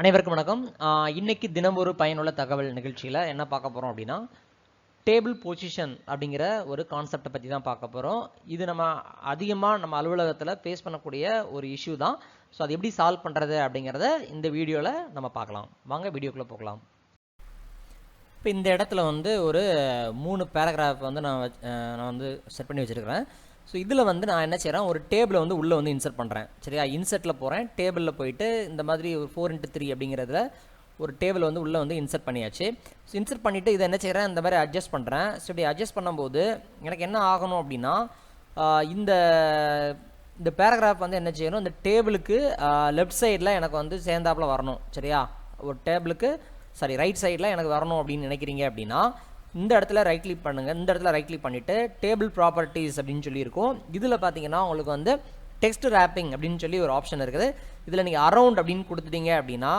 அனைவருக்கும் வணக்கம். இன்னைக்கு தினம் ஒரு பயனுள்ள தகவல் நிகழ்ச்சியில் என்ன பார்க்க போகிறோம் அப்படின்னா டேபிள் பொசிஷன் அப்படிங்கிற ஒரு கான்செப்டை பற்றி தான் பார்க்க போகிறோம் இது நம்ம அதிகமாக நம்ம அலுவலகத்தில் ஃபேஸ் பண்ணக்கூடிய ஒரு இஷ்யூ தான். ஸோ அது எப்படி சால்வ் பண்ணுறது அப்படிங்கிறத இந்த வீடியோவில் நம்ம பார்க்கலாம். வாங்க வீடியோக்குள்ளே போகலாம். இப்போ இந்த இடத்துல வந்து ஒரு மூணு பேராகிராஃப் வந்து நான் நான் வந்து செட் பண்ணி வச்சுருக்கிறேன். ஸோ இதில் வந்து நான் என்ன செய்கிறேன் ஒரு டேபிளை வந்து உள்ளே வந்து இன்சர்ட் பண்ணுறேன் சரியா? இன்சர்ட்டில் போகிறேன் டேபிளில் போயிட்டு இந்த மாதிரி ஒரு ஃபோர் இன்ட்டு த்ரீ அப்படிங்கிறதுல ஒரு டேபிள் வந்து உள்ளே வந்து இன்சர்ட் பண்ணியாச்சு. ஸோ இன்சர்ட் பண்ணிவிட்டு இதை என்ன செய்கிறேன் இந்த மாதிரி அட்ஜஸ்ட் பண்ணுறேன் ஸோ இப்படி அட்ஜஸ்ட் பண்ணும்போது எனக்கு என்ன ஆகணும் அப்படின்னா இந்த இந்த பேராகிராஃப் வந்து என்ன செய்யணும்? இந்த டேபிளுக்கு லெஃப்ட் சைடில் எனக்கு வந்து சேர்ந்தாப்பில் வரணும். சரியா? ஒரு டேபிளுக்கு சாரி ரைட் சைடில் எனக்கு வரணும் அப்படின்னு நினைக்கிறீங்க அப்படின்னா இந்த இடத்துல ரைட் கிளிக் பண்ணுங்கள் இந்த இடத்துல ரைட் கிளிக் பண்ணிவிட்டு டேபிள் ப்ராப்பர்ட்டிஸ் அப்படின்னு சொல்லியிருக்கோம். இதில் பார்த்தீங்கன்னா உங்களுக்கு வந்து டெக்ஸ்ட் ரேப்பிங் அப்படின்னு சொல்லி ஒரு ஆப்ஷன் இருக்குது. இதில் நீங்கள் அரவுண்ட் அப்படின்னு கொடுத்துட்டீங்க அப்படின்னா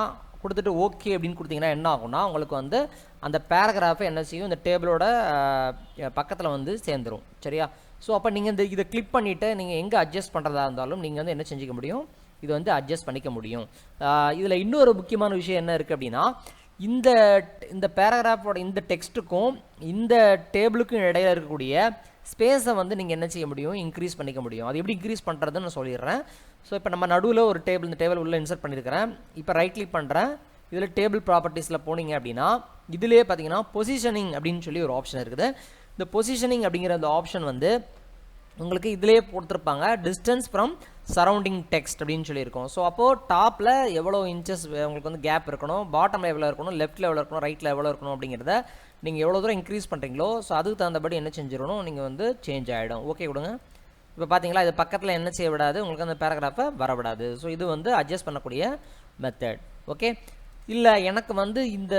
கொடுத்துட்டு ஓகே அப்படின்னு கொடுத்தீங்கன்னா என்ன ஆகும்னா உங்களுக்கு வந்து அந்த பேராகிராஃபை என்ன செய்யும்? இந்த டேபிளோட பக்கத்தில் வந்து சேர்ந்துரும். சரியா? ஸோ அப்போ நீங்கள் இந்த இதை கிளிக் பண்ணிவிட்டு நீங்கள் எங்கே அட்ஜஸ்ட் பண்ணுறதா இருந்தாலும் நீங்கள் வந்து என்ன செஞ்சுக்க முடியும்? இது வந்து அட்ஜஸ்ட் பண்ணிக்க முடியும். இதில் இன்னொரு முக்கியமான விஷயம் என்ன இருக்குது அப்படின்னா இந்த இந்த பேராகிராஃபோட இந்த டெக்ஸ்ட்டுக்கும் இந்த டேபிளுக்கும் இடையில இருக்கக்கூடிய ஸ்பேஸை வந்து நீங்கள் என்ன செய்ய முடியும்? இன்க்ரீஸ் பண்ணிக்க முடியும். அது எப்படி இன்க்ரீஸ் பண்ணுறதுன்னு நான் சொல்லிடுறேன். ஸோ இப்போ நம்ம நடுவில் ஒரு டேபிள் இந்த டேபிள் உள்ளே இன்சர்ட் பண்ணியிருக்கிறேன். இப்போ ரைட் கிளிக் பண்ணுறேன் இதில் டேபிள் ப்ராப்பர்ட்டிஸில் போனீங்க அப்படின்னா இதிலே பார்த்தீங்கன்னா பொசிஷனிங் அப்படின்னு சொல்லி ஒரு ஆப்ஷன் இருக்குது. இந்த பொசிஷனிங் அப்படிங்கிற அந்த ஆப்ஷன் வந்து உங்களுக்கு இதிலேயே கொடுத்துருப்பாங்க. டிஸ்டன்ஸ் ஃப்ரம் சரௌண்டிங் டெக்ஸ்ட் அப்படின்னு சொல்லியிருக்கோம். ஸோ அப்போது டாப்பில் எவ்வளோ இன்ச்சஸ் உங்களுக்கு வந்து கேப் இருக்கணும்? பாட்டமில் எவ்வளோ இருக்கணும்? லெஃப்ட்டில் எவ்வளோ இருக்கணும்? ரைட்டில் எவ்வளோ இருக்கணும்? அப்படிங்கிறத நீங்கள் எவ்வளோ தூரம் இன்க்ரீஸ் பண்ணுறீங்களோ ஸோ அதுக்கு தகுந்தபடி என்ன செஞ்சிடணும் நீங்கள் வந்து சேஞ்ச் ஆகிடும் ஓகே கொடுங்க. இப்போ பார்த்தீங்களா இது பக்கத்தில் என்ன செய்ய விடாது உங்களுக்கு அந்த பேராகிராஃபை வரவிடாது. ஸோ இது வந்து அட்ஜஸ்ட் பண்ணக்கூடிய மெத்தட் ஓகே இல்லை எனக்கு வந்து இந்த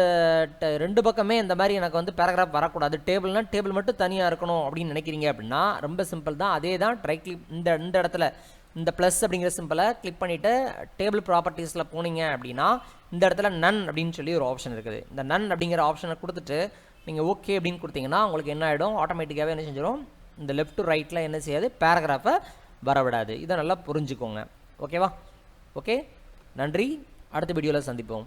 ட- ரெண்டு பக்கமே இந்த மாதிரி எனக்கு வந்து பேராகிராஃப் வரக்கூடாது. டேபிள்னா டேபிள் மட்டும் தனியாக இருக்கணும் அப்படின்னு நினைக்கிறீங்க அப்படின்னா ரொம்ப சிம்பிள் தான். அதே தான் ட்ரை கிளிப் இந்த இந்த இடத்துல இந்த ப்ளஸ் அப்படிங்கிற சிம்பிளை கிளிக் பண்ணிவிட்டு டேபிள் ப்ராப்பர்ட்டிஸில் போனீங்க அப்படின்னா இந்த இடத்துல நன் அப்படின்னு சொல்லி ஒரு ஆப்ஷன் இருக்குது. இந்த நன் அப்படிங்கிற ஆப்ஷனை கொடுத்துட்டு நீங்கள் ஓகே அப்படின்னு கொடுத்தீங்கன்னா உங்களுக்கு என்ன ஆகிடும் ஆட்டோமேட்டிக்காகவே என்ன செஞ்சிடும் இந்த லெஃப்ட் டு ரைட்டில் என்ன செய்யாது? பேராகிராஃபை வரவிடாது. இதை நல்லா புரிஞ்சுக்கோங்க. ஓகேவா ஓகே நன்றி. அடுத்த வீடியோவில் சந்திப்போம்.